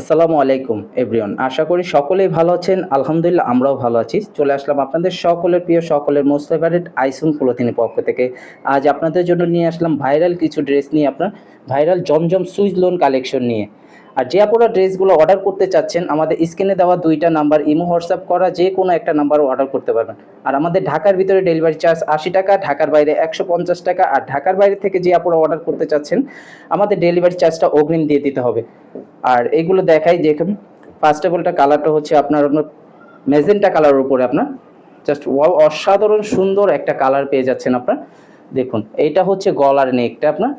আসসালামু আলাইকুম, এভরিওয়ান। আশা করি সকলেই ভালো আছেন। আলহামদুলিল্লাহ, আমরাও ভালো আছি। চলে আসলাম আপনাদের সকলের প্রিয়, সকলের মোস্ট ফেভারিট আইসুন ক্লোথিনের পক্ষ থেকে। আজ আপনাদের জন্য নিয়ে আসলাম ভাইরাল কিছু ড্রেস নিয়ে আপনার ভাইরাল জমজম সুইচ লোন কালেকশন নিয়ে। আর যে আপনারা ড্রেসগুলো অর্ডার করতে চাচ্ছেন, আমাদের স্ক্রিনে দেওয়া দুইটা নাম্বার ইমো, হোয়াটসঅ্যাপ করা যে কোনো একটা নাম্বার অর্ডার করতে পারবেন। আর আমাদের ঢাকার ভিতরে ডেলিভারি চার্জ আশি টাকা, ঢাকার বাইরে একশো পঞ্চাশ টাকা, আর ঢাকার বাইরে থেকে যে আপনারা অর্ডার করতে চাচ্ছেন, আমাদের ডেলিভারি চার্জটা অগ্রিম দিয়ে দিতে হবে। আর এগুলো দেখাই দেখুন ফার্স্ট অফ অলটা কালারটা হচ্ছে আপনার আপনার মেজেন্টা কালারের উপরে আপনার। জাস্ট অসাধারণ সুন্দর একটা কালার পেয়ে যাচ্ছেন আপনার। দেখুন, এইটা হচ্ছে গলার নেকটা আপনার।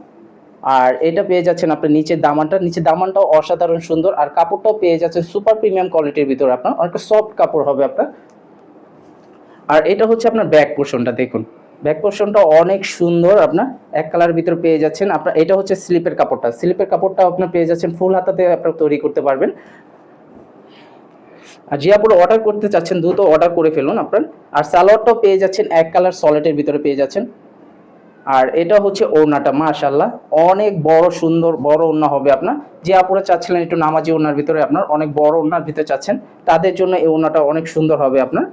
আর এটা পেয়ে যাচ্ছেন আপনার নিচের দামানটা। নিচের দামানটাও অসাধারণ সুন্দর। আর কাপড়টাও পেয়ে যাচ্ছেন সুপার প্রিমিয়াম কোয়ালিটির ভিতরে আপনার। অনেকটা সফট কাপড় হবে আপনার। আর এটা হচ্ছে আপনার ব্যাক পোর্শনটা দেখুন। ব্যাক পোর্শনটা অনেক সুন্দর আপনার। এক কালারের ভিতরে পেয়ে যাচ্ছেন আপনার। এটা হচ্ছে স্লিপের কাপড়টা। স্লিপের কাপড়টা আপনার পেয়ে যাচ্ছেন। ফুল হাতাতে আপনার তৈরি করতে পারবেন। আর যে আপনারা অর্ডার করতে চাচ্ছেন, দ্রুত অর্ডার করে ফেলুন আপনার। আর সালোয়ারটাও পেয়ে যাচ্ছেন এক কালার সলেটের ভিতরে পেয়ে যাচ্ছেন। আর এটা হচ্ছে ওড়নাটা মাশাল্লাহ অনেক বড় সুন্দর বড় ওড়না হবে আপনার। যে আপুরা চাচ্ছিলেন একটু নামাজি ওড়নার ভিতরে আপনার, অনেক বড় ওড়নার ভিতরে চাচ্ছেন, তাদের জন্য এই ওড়নাটা অনেক সুন্দর হবে আপনার।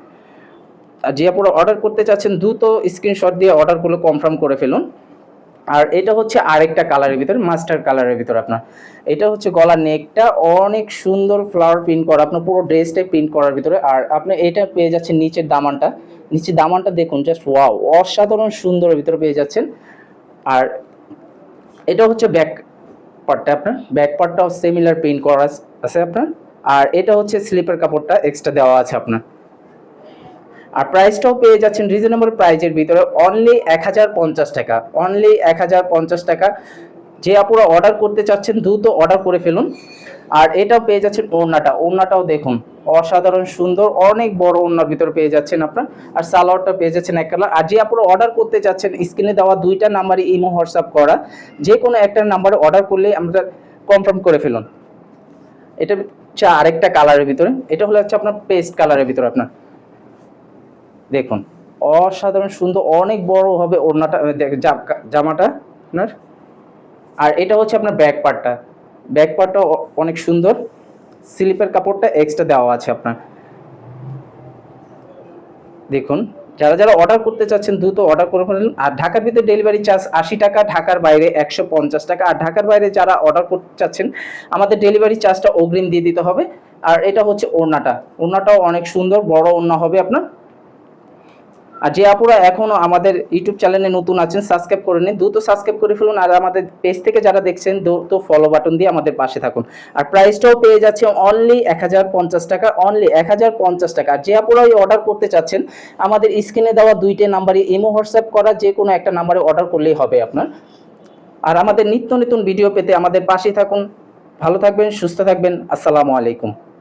আর যে আপুরা অর্ডার করতে চাচ্ছেন, দ্রুত স্ক্রিনশট দিয়ে অর্ডারগুলো কনফার্ম করে ফেলুন। আর এটা হচ্ছে আরেকটা কালারের ভিতরে মাস্টার কালারের ভিতর আপনার। এটা হচ্ছে গলার নেকটা, অনেক সুন্দর ফ্লাওয়ার প্রিন্ট করা, আপনার পুরো ড্রেসটাই প্রিন্ট করার ভিতরে। আর আপনি এটা পেয়ে যাচ্ছেন নিচের দামানটা। নিচের দামানটা দেখুন জাস্ট ওয়াও অসাধারণ সুন্দরের ভিতরে পেয়ে যাচ্ছেন। আর এটা হচ্ছে ব্যাক পার্টটা আপনার। ব্যাক পার্টটাও সিমিলার প্রিন্ট করা আছে আপনার। আর এটা হচ্ছে স্লিপের কাপড়টা এক্সট্রা দেওয়া আছে আপনার। আর প্রাইসটাও পেয়ে যাচ্ছেন রিজনেবল প্রাইজের ভিতরে অনলি এক হাজার পঞ্চাশ টাকা অনলি এক হাজার পঞ্চাশ টাকা। যে আপুরা অর্ডার করতে চাচ্ছেন, দ্রুত অর্ডার করে ফেলুন। আর এটাও পেয়ে যাচ্ছেন ওড়নাটা। ওড়নাটাও দেখুন, অসাধারণ সুন্দর, অনেক বড় ওড়নার ভিতরে পেয়ে যাচ্ছেন আপনার। আর সালোয়ারটা পেয়ে যাচ্ছেন এক কালার আর যে আপনারা অর্ডার করতে চাচ্ছেন স্ক্রিনে দেওয়া দুইটা নাম্বারে ইমো হোয়াটসঅ্যাপ করা। যে কোনো একটা নাম্বারে অর্ডার করলে আমরা কনফার্ম করে ফেলুন। এটা হচ্ছে আরেকটা কালারের ভিতরে। এটা হলো হচ্ছে আপনার পেস্ট কালারের ভিতরে আপনার। দেখুন, অসাধারণ, সুন্দর, অনেক বড় হবে ওড়নাটা জামাটা আপনার। আর এটা হচ্ছে আপনার ব্যাক পার্টটা। ব্যাক পার্টটা অনেক সুন্দর। স্লিপের কাপড়টা এক্সট্রা দেওয়া আছে আপনার। দেখুন, যারা যারা অর্ডার করতে চাচ্ছেন, দ্রুত অর্ডার করে ফেলুন। আর ঢাকার ভিতরে ডেলিভারি চার্জ আশি টাকা, ঢাকার বাইরে একশো পঞ্চাশ টাকা। আর ঢাকার বাইরে যারা অর্ডার করতে চাচ্ছেন, আমাদের ডেলিভারি চার্জটা অগ্রিম দিয়ে দিতে হবে। আর এটা হচ্ছে ওড়নাটা। ওড়নাটাও অনেক সুন্দর, বড় ওড়না হবে আপনার। আর যে আপুরা এখনও আমাদের ইউটিউব চ্যানেলে নতুন আছেন সাবস্ক্রাইব করে নিন দ্রুত সাবস্ক্রাইব করে ফেলুন আর আমাদের পেজ থেকে যারা দেখছেন, দ্রুত ফলো বাটন দিয়ে আমাদের পাশে থাকুন। আর প্রাইসটাও পেয়ে যাচ্ছে অনলি এক হাজার পঞ্চাশ টাকা অনলি এক হাজার পঞ্চাশ টাকা। আর যে আপুরা এই অর্ডার করতে চাচ্ছেন, আমাদের স্ক্রিনে দেওয়া দুইটা নাম্বারে ইমো হোয়াটসঅ্যাপ করা, যে কোনো একটা নাম্বারে অর্ডার করলেই হবে আপনার। আর আমাদের নিত্য নতুন ভিডিও পেতে আমাদের পাশেই থাকুন। ভালো থাকবেন, সুস্থ থাকবেন, আসসালামু আলাইকুম।